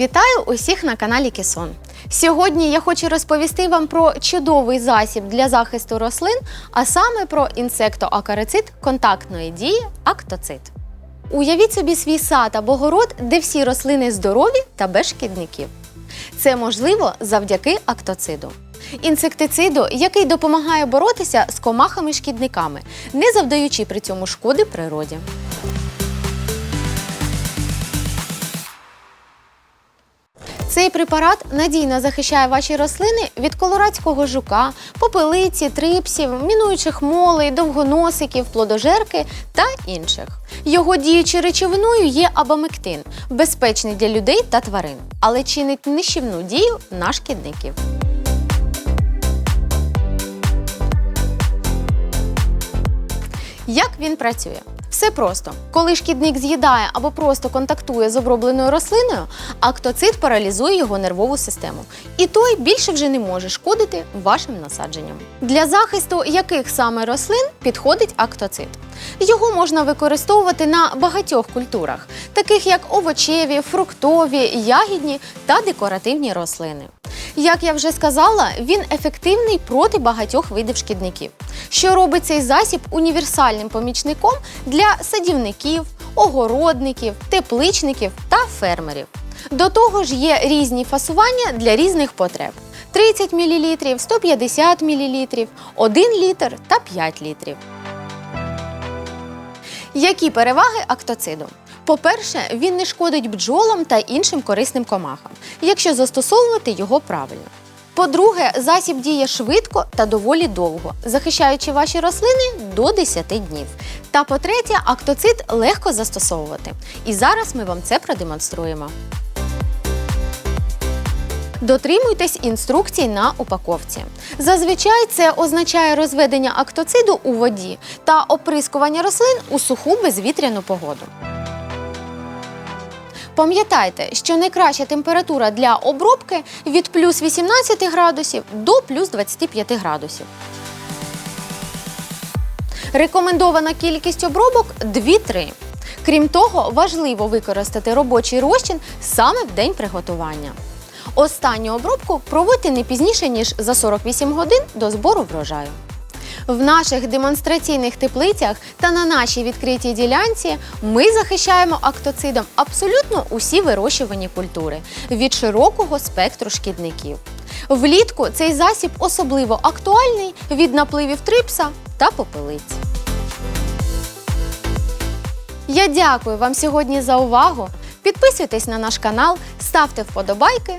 Вітаю усіх на каналі Кісон. Сьогодні я хочу розповісти вам про чудовий засіб для захисту рослин, а саме про інсектоакарицид контактної дії актоцид. Уявіть собі свій сад або город, де всі рослини здорові та без шкідників. Це можливо завдяки актоциду. Інсектициду, який допомагає боротися з комахами-шкідниками, не завдаючи при цьому шкоди природі. Цей препарат надійно захищає ваші рослини від колорадського жука, попелиці, трипсів, мінуючих молей, довгоносиків, плодожерки та інших. Його діючою речовиною є абамектин, безпечний для людей та тварин, але чинить нищівну дію на шкідників. Як він працює? Все просто. Коли шкідник з'їдає або просто контактує з обробленою рослиною, актоцит паралізує його нервову систему. І той більше вже не може шкодити вашим насадженням. Для захисту яких саме рослин підходить актоцид? Його можна використовувати на багатьох культурах, таких як овочеві, фруктові, ягідні та декоративні рослини. Як я вже сказала, він ефективний проти багатьох видів шкідників, що робить цей засіб універсальним помічником для садівників, огородників, тепличників та фермерів. До того ж є різні фасування для різних потреб: 30 мл, 150 мл, 1 літр та 5 літрів. Які переваги актоциду? По-перше, він не шкодить бджолам та іншим корисним комахам, якщо застосовувати його правильно. По-друге, засіб діє швидко та доволі довго, захищаючи ваші рослини до 10 днів. Та по-третє, актоцид легко застосовувати. І зараз ми вам це продемонструємо. Дотримуйтесь інструкцій на упаковці. Зазвичай це означає розведення актоциду у воді та оприскування рослин у суху безвітряну погоду. Пам'ятайте, що найкраща температура для обробки від плюс 18 градусів до плюс 25 градусів. Рекомендована кількість обробок 2-3. Крім того, важливо використати робочий розчин саме в день приготування. Останню обробку проводьте не пізніше, ніж за 48 годин до збору врожаю. В наших демонстраційних теплицях та на нашій відкритій ділянці ми захищаємо актоцидом абсолютно усі вирощувані культури від широкого спектру шкідників. Влітку цей засіб особливо актуальний від напливів трипса та попелиць. Я дякую вам сьогодні за увагу. Підписуйтесь на наш канал, ставте вподобайки